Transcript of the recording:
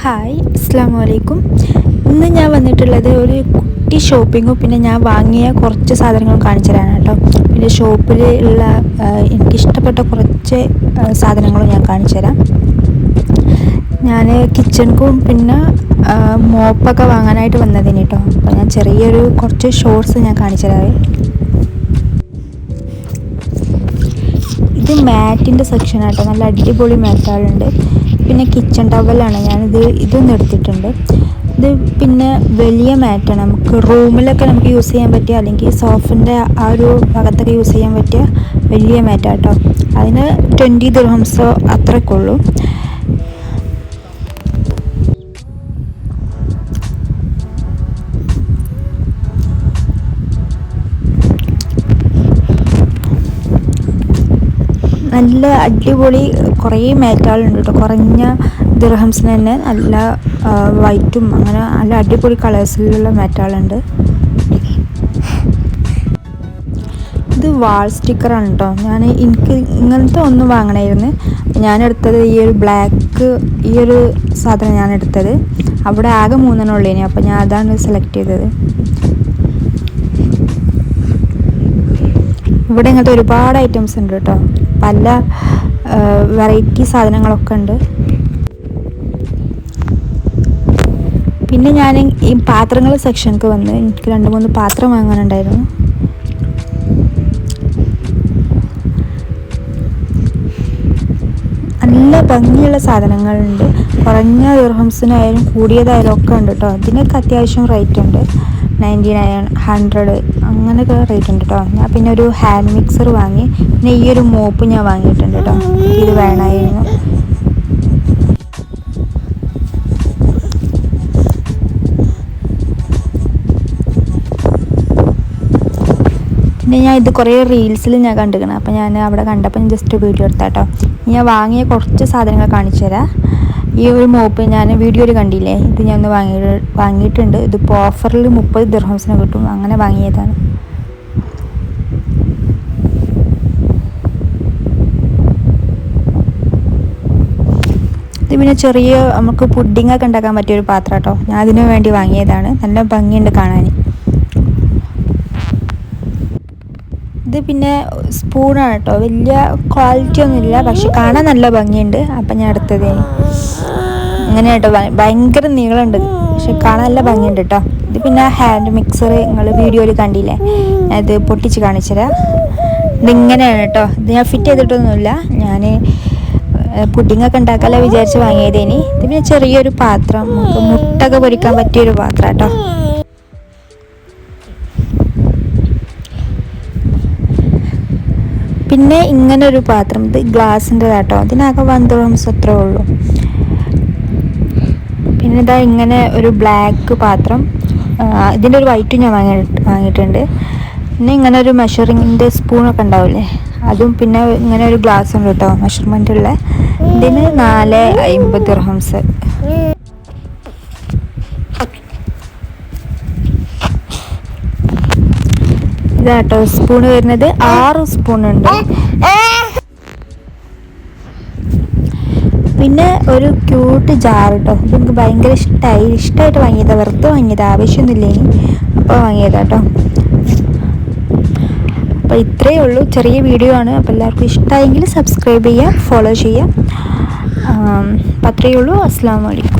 Hi അസ്സാം വലൈക്കും ഇന്ന് ഞാൻ വന്നിട്ടുള്ളത് ഒരു കുട്ടി ഷോപ്പിങ്ങും പിന്നെ ഞാൻ വാങ്ങിയ കുറച്ച് സാധനങ്ങളും കാണിച്ചു തരാനാണ് കേട്ടോ. പിന്നെ ഷോപ്പിൽ ഉള്ള എനിക്കിഷ്ടപ്പെട്ട കുറച്ച് സാധനങ്ങളും ഞാൻ കാണിച്ചു തരാം ഞാൻ കിച്ചണിക്കും പിന്നെ മോപ്പൊക്കെ വാങ്ങാനായിട്ട് വന്നതിന് കേട്ടോ. അപ്പോൾ ഞാൻ ചെറിയൊരു കുറച്ച് ഷോർട്സ് ഞാൻ കാണിച്ചു തരാം ഇത് മാറ്റിന്റെ സെക്ഷനായിട്ടോ നല്ല അടിപൊളി മാറ്റാളുണ്ട് പിന്നെ കിച്ചൺ ടവലാണ് ഞാനിത് ഇതൊന്നും എടുത്തിട്ടുണ്ട്. ഇത് പിന്നെ വലിയ മാറ്റാണ് നമുക്ക് റൂമിലൊക്കെ നമുക്ക് യൂസ് ചെയ്യാൻ പറ്റിയ അല്ലെങ്കിൽ സോഫിന്റെ ആ ഒരു ഭാഗത്തൊക്കെ യൂസ് ചെയ്യാൻ പറ്റിയ വലിയ മാറ്റാട്ടോ അതിന് ട്വന്റി ദിർഹംസോ അത്രയൊക്കെ നല്ല അടിപൊളി കുറേ മേറ്റാളുണ്ട് കേട്ടോ കുറഞ്ഞ ദിർഹംസിന് തന്നെ നല്ല വൈറ്റും അങ്ങനെ നല്ല അടിപൊളി കളേഴ്സിലുള്ള മേറ്റാളുണ്ട് ഇത് വാൾ സ്റ്റിക്കറാണ് കേട്ടോ ഞാൻ എനിക്ക് ഇങ്ങനത്തെ ഒന്ന് വാങ്ങണമായിരുന്നു ഞാൻ എടുത്തത് ഈ ഒരു ബ്ലാക്ക് ഈ ഒരു സാധനം ഞാൻ എടുത്തത്. അവിടെ ആകെ മൂന്നെണ്ണം ഉള്ളതിനെ അപ്പോൾ ഞാൻ അതാണ് സെലക്ട് ചെയ്തത്. ഇവിടെ ഇങ്ങനത്തെ ഒരുപാട് ഐറ്റംസ് ഉണ്ട് കേട്ടോ. പല വെറൈറ്റി സാധനങ്ങളൊക്കെ ഉണ്ട്. പിന്നെ ഞാൻ ഈ പാത്രങ്ങൾ സെക്ഷനിക്ക് വന്ന് എനിക്ക് രണ്ട് മൂന്ന് പാത്രം വാങ്ങാനുണ്ടായിരുന്നു. നല്ല ഭംഗിയുള്ള സാധനങ്ങളുണ്ട്. കുറഞ്ഞ ദീർഹംസിനായാലും കൂടിയതായാലും ഒക്കെ ഉണ്ട് കേട്ടോ. അതിനൊക്കെ അത്യാവശ്യം റേറ്റ് ഉണ്ട്. നയന്റി നയൻ ഹൺഡ്രഡ് അങ്ങനെയൊക്കെ റേറ്റ് ഉണ്ട് കേട്ടോ ഞാൻ പിന്നെ ഒരു ഹാൻഡ് മിക്സർ വാങ്ങി പിന്നെ ഈ ഒരു മോപ്പ് ഞാൻ വാങ്ങിയിട്ടുണ്ട് കേട്ടോ ഇത് വേണമായിരുന്നു. പിന്നെ ഞാൻ ഇത് കുറേ റീൽസിൽ ഞാൻ കണ്ടിരിക്കണം അപ്പോൾ ഞാൻ അവിടെ കണ്ടപ്പോൾ ഞാൻ ജസ്റ്റ് വീഡിയോ എടുത്താട്ടോ. ഞാൻ വാങ്ങിയ കുറച്ച് സാധനങ്ങൾ കാണിച്ചു തരാം. ഈ ഒരു മോപ്പ് ഞാൻ വീഡിയോയിൽ കണ്ടില്ലേ? ഇത് ഞാൻ ഒന്ന് വാങ്ങി വാങ്ങിയിട്ടുണ്ട്. ഇതിപ്പോൾ ഓഫറിൽ മുപ്പത് ദിർഹംസിന് കിട്ടും. അങ്ങനെ വാങ്ങിയതാണ്. ഇത് പിന്നെ ചെറിയ നമുക്ക് പുഡിങ്ങൊക്കെ ഉണ്ടാക്കാൻ പറ്റിയ ഒരു പാത്രം കേട്ടോ. ഞാൻ അതിനു വേണ്ടി വാങ്ങിയതാണ്. നല്ല ഭംഗിയുണ്ട് കാണാൻ. പിന്നെ സ്പൂണാണ് കേട്ടോ. വലിയ ക്വാളിറ്റി ഒന്നുമില്ല. പക്ഷെ കാണാൻ നല്ല ഭംഗിയുണ്ട്. അപ്പം ഞാൻ എടുത്തത്. അങ്ങനെ കേട്ടോ. ഭയങ്കര നീളമുണ്ട്. പക്ഷെ കാണാൻ നല്ല ഭംഗിയുണ്ട് കേട്ടോ. ഇത് പിന്നെ ഹാൻഡ് മിക്സർ നിങ്ങൾ വീഡിയോയിൽ കണ്ടില്ലേ? ഞാൻ ഇത് പൊട്ടിച്ച് കാണിച്ചുതരാം. ഇതിങ്ങനെയാണ് കേട്ടോ. ഇത് ഞാൻ ഫിറ്റ് ചെയ്തിട്ടൊന്നുമില്ല. ഞാൻ പുഡിങ്ങൊക്കെ ഉണ്ടാക്കാമല്ലോ വിചാരിച്ച് വാങ്ങിയതേനി. ഇത് പിന്നെ ചെറിയൊരു പാത്രം. നമുക്ക് മുട്ടൊക്കെ പൊരിക്കാൻ പറ്റിയൊരു പാത്രം കേട്ടോ. പിന്നെ ഇങ്ങനെ ഒരു പാത്രം ഇത് ഗ്ലാസിന്റെ കേട്ടോ അതിനകം വൺ ദ്രോംസ് അത്രേ ഉള്ളൂ. പിന്നെ ഇതാ ഇങ്ങനെ ഒരു ബ്ലാക്ക് പാത്രം. ഇതിന്റെ ഒരു വൈറ്റും ഞാൻ വാങ്ങി വാങ്ങിയിട്ടുണ്ട്. പിന്നെ ഇങ്ങനെ ഒരു മെഷറിങ്ങിന്റെ സ്പൂണൊക്കെ ഉണ്ടാവില്ലേ? അതും പിന്നെ ഇങ്ങനെ ഒരു ഗ്ലാസ് ഉണ്ട് കേട്ടോ മെഷർമെന്റ് ഉള്ള. ഇതിന് നാല് അമ്പത് ദിർഹംസ് ഇതാട്ടോ സ്പൂൺ വരുന്നത് ആറ് സ്പൂൺ ഉണ്ട്. പിന്നെ ഒരു ക്യൂട്ട് ജാർ കേട്ടോ ഇത് എനിക്ക് ഭയങ്കര ഇഷ്ടമായി ഇഷ്ടമായിട്ട് വാങ്ങിയതാണ് വെറുതെ വാങ്ങിയത്. ആവശ്യമൊന്നുമില്ല ഇനി. അപ്പോൾ വാങ്ങിയതാ കേട്ടോ അപ്പോൾ ഇത്രയേ ഉള്ളൂ. ചെറിയ വീഡിയോ ആണ്. അപ്പോൾ എല്ലാവർക്കും ഇഷ്ടമായെങ്കിൽ സബ്സ്ക്രൈബ് ചെയ്യുക ഫോളോ ചെയ്യുക. അപ്പോൾ അത്രയേ ഉള്ളൂ. അസ്സാം വലൈക്കും